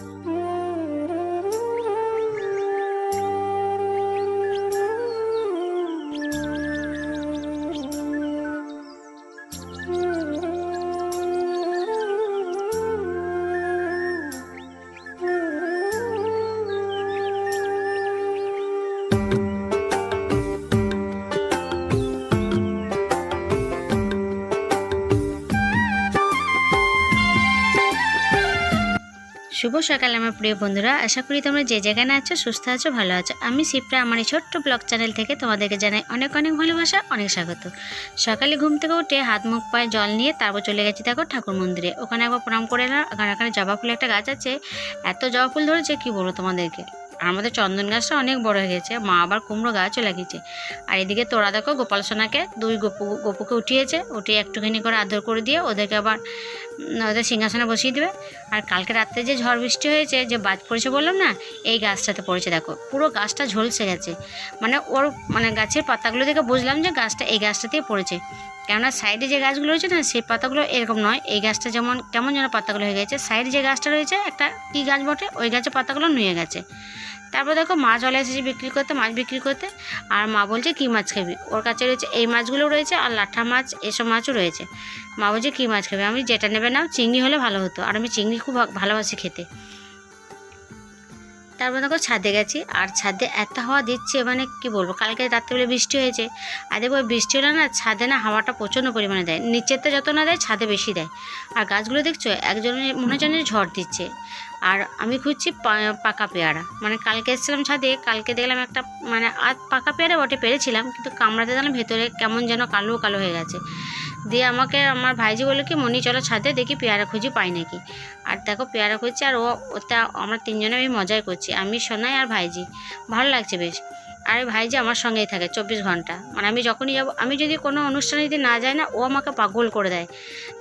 はい。শুভ সকাল আমার প্রিয় বন্ধুরা। আশা করি তোমরা যে যেখানে আছো, সুস্থ আছো, ভালো আছো। আমি শিপ্রা, আমার এই ছোট্ট ব্লগ চ্যানেল থেকে তোমাদেরকে জানাই অনেক অনেক ভালোবাসা, অনেক স্বাগত। সকালে ঘুম থেকে উঠে হাত মুখ পায়ে জল নিয়ে তারপর চলে গেছি দেখো ঠাকুর মন্দিরে। ওখানে একবার প্রণাম করে এলাম। ওখানে ওখানে জবা ফুল একটা গাছ আছে। এত জবা ফুল ধরেছে, কি বলব তোমাদেরকে? আমাদের চন্দন গাছটা অনেক বড় হয়ে গেছে, মা আবার কুমড়ো গাছও লাগিয়েছে। আর এদিকে তোরা দেখো, গোপাল সোনাকে, দুই গপু, গপুকে উঠিয়েছে, উঠিয়ে একটুখানি করে আদর করে দিয়ে ওদেরকে আবার ওদের সিংহাসনে বসিয়ে দেবে। আর কালকে রাত্রে যে ঝড় বৃষ্টি হয়েছে, যে বাজ পড়েছে বললাম না, এই গাছটাতে পড়েছে দেখো, পুরো গাছটা ঝলসে গেছে। মানে ওর মানে গাছের পাতাগুলো দেখে বুঝলাম যে গাছটা, এই গাছটাতেই পড়েছে। কেননা সাইডে যে গাছগুলো রয়েছে না, সেই পাতাগুলো এরকম নয়, এই গাছটা যেমন কেমন যেন পাতাগুলো হয়ে গেছে। সাইডে যে গাছটা রয়েছে, একটা কী গাছ বটে, ওই গাছের পাতাগুলো নুয়ে গেছে। তারপর দেখো মা চলে এসেছে বিক্রি করতে, মাছ বিক্রি করতে, আর মা বলছে কী মাছ খাবি? ওর কাছে রয়েছে এই মাছগুলো রয়েছে আর লাঠা মাছ, এসব মাছও রয়েছে। মা বলছে কী মাছ খাবে? আমি যেটা নেবে না, চিংড়ি হলে ভালো হতো। আর আমি চিংড়ি খুব ভালোবাসি খেতে। তারপর দেখো ছাদে গেছি, আর ছাদে এত হাওয়া দিচ্ছে মানে কি বলব, কালকে রাত্রেবেলা বৃষ্টি হয়েছে। আর দেখব বৃষ্টি হলে না ছাদে না হাওয়াটা প্রচণ্ড পরিমাণে দেয় নিচেতে যত না দেয় ছাদে বেশি দেয়। আর গাছগুলো দেখছ একজনের মনে হচ্ছে ঝড় দিচ্ছে। আর আমি খুঁজছি পাকা পেয়ারা মানে কালকে এসেছিলাম ছাদে, কালকে দেখলাম একটা মানে আর পাকা পেয়ারা বটে, পেরেছিলাম, কিন্তু কামড়াতে দিলাম ভেতরে কেমন যেন কালো কালো হয়ে গেছে। দিয়ে আমাকে আমার ভাইজি বলে কি, মনি, চলো ছাদে দেখি পেয়ারা খুঁজি পাই নাকি। আর দেখো, পেয়ারা খুঁজছি আর ও ওটা আমরা তিনজনে আমি মজাই করছি, আমি, সোনাই আর ভাইজি। ভালো লাগছে বেশ। আর ভাইজি আমার সঙ্গেই থাকে চব্বিশ ঘণ্টা। মানে আমি যখনই যাব, আমি যদি কোনো অনুষ্ঠানে যদি না যাই না, ও আমাকে পাগল করে দেয়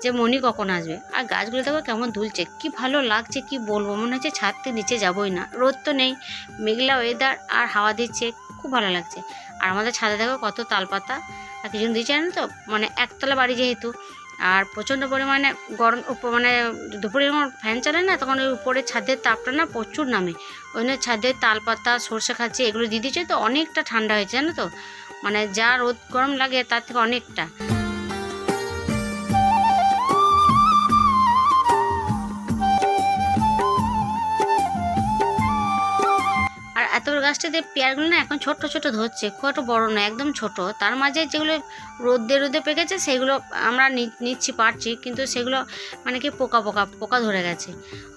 যে, মনি কখন আসবে? আর গাছগুলো দেখো কেমন দুলছে, কি ভালো লাগছে, কি বলব? মনে হচ্ছে ছাদ নিচে যাবোই না। রোদ তো নেই, মেঘলা ওয়েদার আর হাওয়া দিচ্ছে, খুব ভালো লাগছে। আর আমাদের ছাদে দেখো কত তালপাতা। আর কিছু দিয়ে জানেন তো মানে একতলা বাড়ি যেহেতু, আর প্রচণ্ড পরিমাণে গরম মানে দুপুরে যখন ফ্যান চালে না, তখন ওই উপরে ছাদের তাপটা না প্রচুর নামে। ওই জন্য ছাদের তালপাতা, সর্ষে খাচ্ছে এগুলো দিয়ে দিচ্ছে তো অনেকটা ঠান্ডা হয়েছে, জানো তো? মানে যা রোদ গরম লাগে তার থেকে অনেকটা। গাছটাতে পেয়ারগুলো না এখন ছোট ছোট ধরছে, খুব একটা বড় না একদম ছোট। তার মাঝে যেগুলো রোদে রোদে পেকেছে, সেগুলো আমরা নিচ্ছি পারছি কিন্তু সেগুলো মানে কি পোকা পোকা পোকা ধরে গেছে।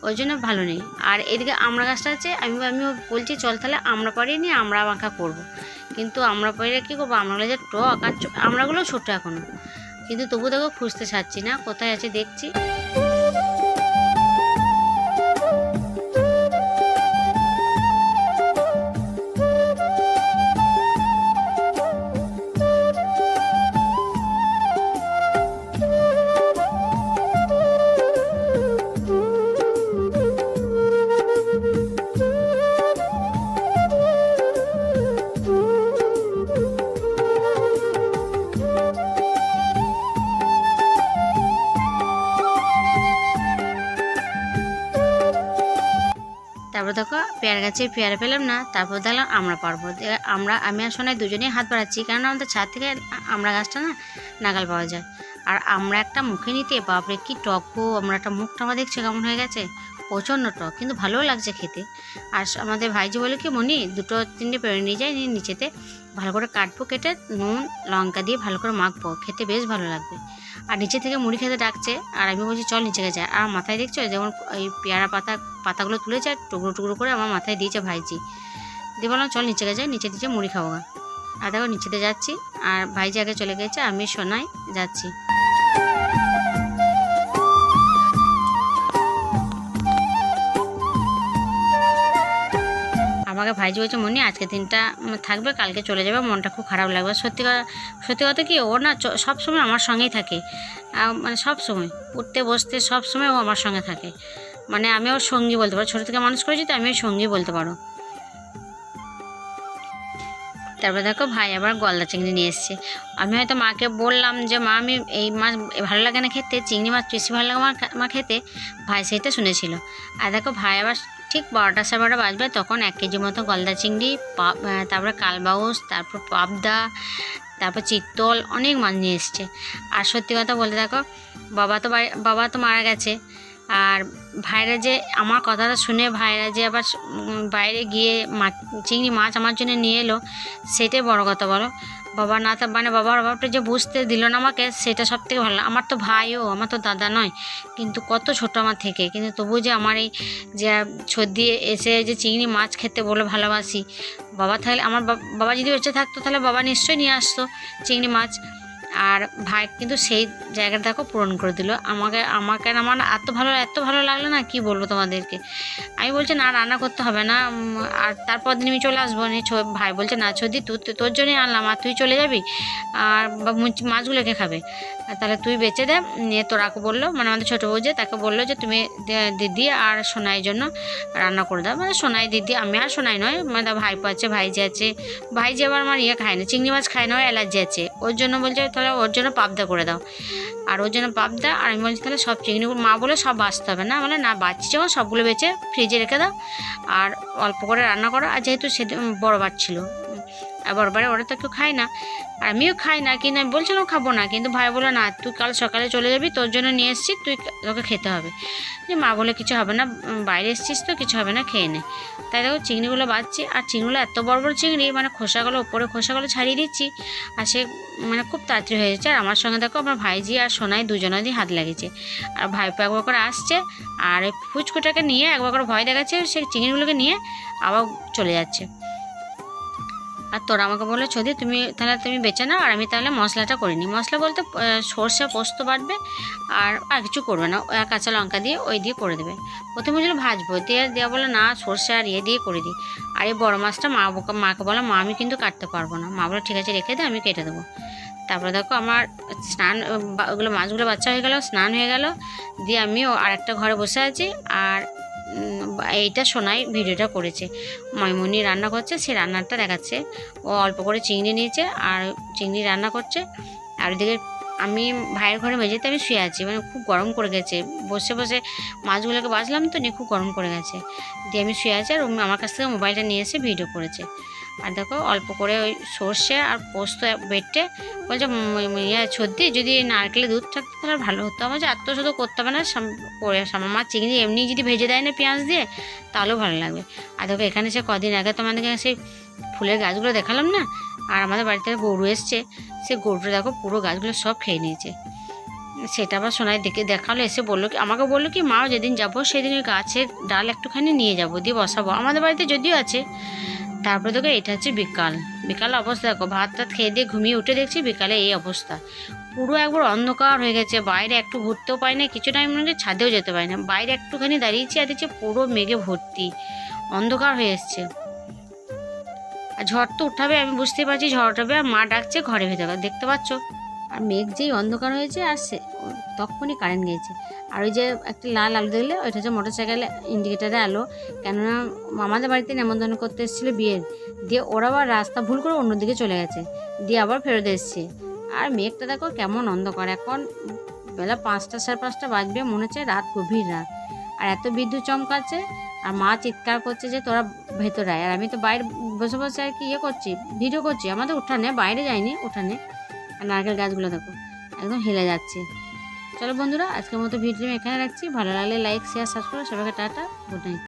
ওই জন্য ভালো নেই। আর এদিকে আমরা গাছটা আছে, আমি আমিও বলছি, চল তাহলে আমরা পারি নিয়ে আমরা মাখা করব। কিন্তু আমরা পারিয়ে কী করব? আমরাগুলো যে টক আর আমড়াগুলো ছোটো এখনও কিন্তু তবু দেখো খুঁজতে ছাড়ছি না, কোথায় আছে দেখছি। তারপর দেখো পেয়ারা গাছে পেয়ারা পেলাম না, তারপর দেখলাম আমরা পারব। আমরা, আমি আর সোনাই দুজনেই হাত বাড়াচ্ছি কারণ আমাদের ছাদ থেকে আমরা গাছটা না নাগাল পাওয়া যায়। আর আমরা একটা মুখে নিতে, বাপরে কি টক আমরা একটা মুখটা আমার দেখছে কেমন হয়ে গেছে? প্রচণ্ড টক, কিন্তু ভালোও লাগছে খেতে। আর আমাদের ভাইজি বলে কি মনি দুটো তিনটে পেরে নিয়ে যাই, নিয়ে নিচেতে ভালো করে কাটবো, কেটে নুন, লঙ্কা দিয়ে ভালো করে মাখবো, খেতে বেশ ভালো লাগবে। আর নিচে থেকে মুড়ি খেতে ডাকছে, আর আমি বলছি, চল নিচে গেছে আর মাথায় দেখছ? যেমন এই পেয়ারা পাতা, পাতাগুলো তুলেছে, আর টুকরো টুকরো করে আমার মাথায় দিয়েছে ভাইজি। দিয়ে বললাম, চল নিচে গেছে নিচে দিয়েছে মুড়ি খাব। আর দেখো, নিচেতে যাচ্ছি, আর ভাইজি আগে চলে গেছে আমি সোনায় যাচ্ছি। আমাকে ভাইজি বলছে মনি আজকে দিনটা থাকবে, কালকে চলে যাবে, মনটা খুব খারাপ লাগবে। সত্যি কথা সত্যি কথা কি, ও না চ- সব সময় আমার সঙ্গেই থাকে। মানে সব সময়, উঠতে, বসতে, সব সময় ও আমার সঙ্গে থাকে। মানে আমি ওর সঙ্গী বলতে পারো, ছোটো থেকে মানুষ করেছি তো আমি ওর সঙ্গী বলতে পারো। তারপর দেখো ভাই আবার গলদা চিংড়ি নিয়ে এসছে। আমি হয়তো মাকে বললাম যে, মা, আমি এই মাছ ভালো লাগে না খেতে, চিংড়ি মাছ বেশি ভালো লাগে আমার মা খেতে। ভাই সেইটা শুনেছিল। আর দেখো ভাই আবার ঠিক বারোটা সাড়ে বারোটা বাজবে তখন এক কেজি মতো গলদা চিংড়ি পা- আহ, তারপরে কালবাউস তারপর পাবদা তারপর চিত্তল অনেক মাছ নিয়ে এসছে। আর সত্যি কথা বলে দেখো বাবা তো বাবা তো মারা গেছে। আর ভাইরা যে আমার কথাটা শুনে ভাইরা যে আবার বাইরে গিয়ে মাছ চিংড়ি মাছ আমার জন্য নিয়ে এলো সেটাই বড় কথা বলো। বাবা না তো মানে বাবার অভাবটা যে বুঝতে দিল না আমাকে, সেটা সব থেকে ভালো আমার তো ভাইও, আমার তো দাদা নয়, কিন্তু কত ছোট আমার থেকে। কিন্তু তবু যে আমার এই যে সর্দি এসে যে চিংড়ি মাছ খেতে বলে ভালোবাসি, বাবা তাহলে আমার বাবা যদি বেঁচে থাকতো তাহলে বাবা নিশ্চয়ই নিয়ে আসতো চিংড়ি মাছ। আর ভাই কিন্তু সেই জায়গাটা দেখো পূরণ করে দিল। আমাকে আমাকে আমার এত ভালো এত ভালো লাগল না, কি বলব তোমাদেরকে? আমি বলছি, না, রান্না করতে হবে না। আর তারপর দিন আমি চলে আসব। নি ভাই বলছে, না, ছদি তুই তোর জন্যই আনলাম, আর তুই চলে যাবি? আর মাছগুলোকে খাবে? তাহলে তুই বেঁচে দে, নিয়ে তোরাকে বলল মানে আমাদের ছোটো বউ যে, তাকে বলল যে, তুমি দিদি আর সোনাইয়ের জন্য রান্না করে দাও। মানে সোনাই দিদি, আমি আর সোনাই নয় মানে তার ভাইপো আছে, ভাইজি আছে। ভাইজি আবার আমার ইয়ে খায় না, চিংড়ি মাছ খায় না ওর অ্যালার্জি আছে। ওর জন্য বলছে, তাহলে ওর জন্য পাবদা করে দাও। আর ওর জন্য পাবদা, আর আমি বলছি, তাহলে সব চিংড়ি মা বলে সব বাঁচতে হবে না? বলে, না বাচ্চি যখন, সবগুলো বেচে ফ্রিজে রেখে দাও, আর অল্প করে রান্না করো। আর যেহেতু সেদিন বড় বার আর বড়বারে ওরা তো কেউ খায় না। আর আমিও খাই না, কিন্তু আমি বলছিলাম খাব না, কিন্তু ভাই বলে না, তুই কাল সকালে চলে যাবি, তোর জন্য নিয়ে এসেছি, তুই তোকে খেতে হবে। যে মা বলে, কিছু হবে না বাইরে এসেছিস তো, কিছু হবে না, খেয়ে নে। তাই দেখো চিংড়িগুলো বাজছি, আর চিংড়িগুলো এত বড় বড় চিংড়ি মানে খোসাগুলো, ওপরে খোসাগুলো ছাড়িয়ে দিচ্ছি, আর সে মানে খুব তাড়াতাড়ি হয়ে যাচ্ছে। আর আমার সঙ্গে দেখো, আমার ভাইজি আর সোনাই দুজনেরই হাত লেগেছে। আর ভাইপো একবার করে আসছে, আর ওই ফুচকুটাকে নিয়ে একবার করে ভয় দেখাচ্ছে, সে চিংড়িগুলোকে নিয়ে আবার চলে যাচ্ছে। আর তোরা আমাকে বলল ছদি তুমি, তাহলে তুমি বেছে নাও, আর আমি তাহলে মশলাটা করে নিই। মশলা বলতে সর্ষে পোস্ত বাটবে, আর আর কিছু করবে না। কাঁচা লঙ্কা দিয়ে ওই দিয়ে করে দেবে। প্রথমে বলছিল ভাজবো, দিয়ে দেওয়া বলে, না, সর্ষে আর ইয়ে দিয়ে করে দিই। আর এই বড়ো মাছটা মা মাকে বলে, মা, আমি কিন্তু কাটতে পারব না। মা বলে, ঠিক আছে, রেখে দে, আমি কেটে দেবো। তারপরে দেখো আমার স্নান ওগুলো মাছগুলো বাচ্চা হয়ে গেল, স্নান হয়ে গেল। দিয়ে আমিও আরেকটা ঘরে বসে আছি, আর এইটা শোনাই ভিডিওটা করেছে। ময়মনি রান্না করছে, সে রান্নাটা দেখাচ্ছে। ও অল্প করে চিংড়ি নিয়েছে আর চিংড়ি রান্না করছে। আর ওইদিকে আমি ভাইয়ের ঘরে মেঝেতে আমি শুয়ে আছি মানে খুব গরম করে গেছে। বসে বসে মাছগুলোকে বাঁচলাম তো, নিয়ে খুব গরম করে গেছে। দিয়ে আমি শুয়ে আছি আর আমার কাছ থেকে মোবাইলটা নিয়ে এসে ভিডিও করেছে। আর দেখো অল্প করে ওই সর্ষে আর পোস্ত বেটে বলছে ইয়ে সত্যি যদি নারকেলের দুধ থাকতো তাহলে ভালো হতো। আমার এত শুধু করতে হবে না করে সামা মাছ চিংড়ি এমনি যদি ভেজে দেয় না পেঁয়াজ দিয়ে, তাহলেও ভালো লাগবে। আর দেখো এখানে সে কদিন আগে তোমাদেরকে সেই ফুলের গাছগুলো দেখালাম না? আর আমাদের বাড়িতে গরু এসছে, সে গরুটা দেখো পুরো গাছগুলো সব খেয়ে নিয়েছে। সেটা আবার সোনাই দেখে দেখাল, এসে বলল কি, আমাকে বলল কি, মা, যেদিন যাব সেদিন ওই গাছের ডাল একটুখানি নিয়ে যাব, দিয়ে বসাবো। আমাদের বাড়িতে যদিও আছে তারপরে দেখো এটা হচ্ছে বিকাল। বিকাল অবস্থা দেখো, ভাত টাত খেয়ে দিয়ে ঘুমিয়ে উঠে দেখছি বিকালে এই অবস্থা। পুরো একবার অন্ধকার হয়ে গেছে, বাইরে একটু ঘুরতেও পাই না কিছু টাইম মনে ছাদেও যেতে পারি না। বাইরে একটুখানি দাঁড়িয়েছি আর দেখছি পুরো মেঘে ভর্তি, অন্ধকার হয়ে এসছে। আর ঝড় তো উঠাবে, আমি বুঝতেই পারছি ঝড় উঠাবে, আর মা ডাকছে ঘরে ভেতরে। দেখতে পাচ্ছ? আর মেঘ যেই অন্ধকার হয়েছে আসছে তখনই কারেন্ট গিয়েছে। আর ওই যে একটা লাল আলো দেখলে, ওইটা হচ্ছে মোটর সাইকেল ইন্ডিকেটারে আলো। কেননা আমাদের বাড়িতে নেমন্তন্ন করতে এসেছিল বিয়ের দিয়ে ওরা আবার রাস্তা ভুল করে অন্যদিকে চলে গেছে। দিয়ে আবার ফেরত এসছে। আর মেঘটা দেখো কেমন অন্ধকার। এখন বেলা পাঁচটা সাড়ে পাঁচটা বাজবে, মনে হচ্ছে রাত গভীর রাত। আর এত বিদ্যুৎ চমকাচ্ছে, আর মা চিৎকার করছে যে তোরা ভেতরে আয়। আর আমি তো বাইরে বসে বসে আর কি ইয়ে করছি ভিডিও করছি। আমাদের উঠানে, বাইরে যাইনি উঠানে। আর নারকেল গাছগুলো দেখো, একদম হেলে যাচ্ছে। চলো বন্ধুরা, আজকের মতো ভিডিও এখানে রাখছি। ভালো লাগলে লাইক শেয়ার সাবস্ক্রাইব সবাইকে টাটা গুড নাইট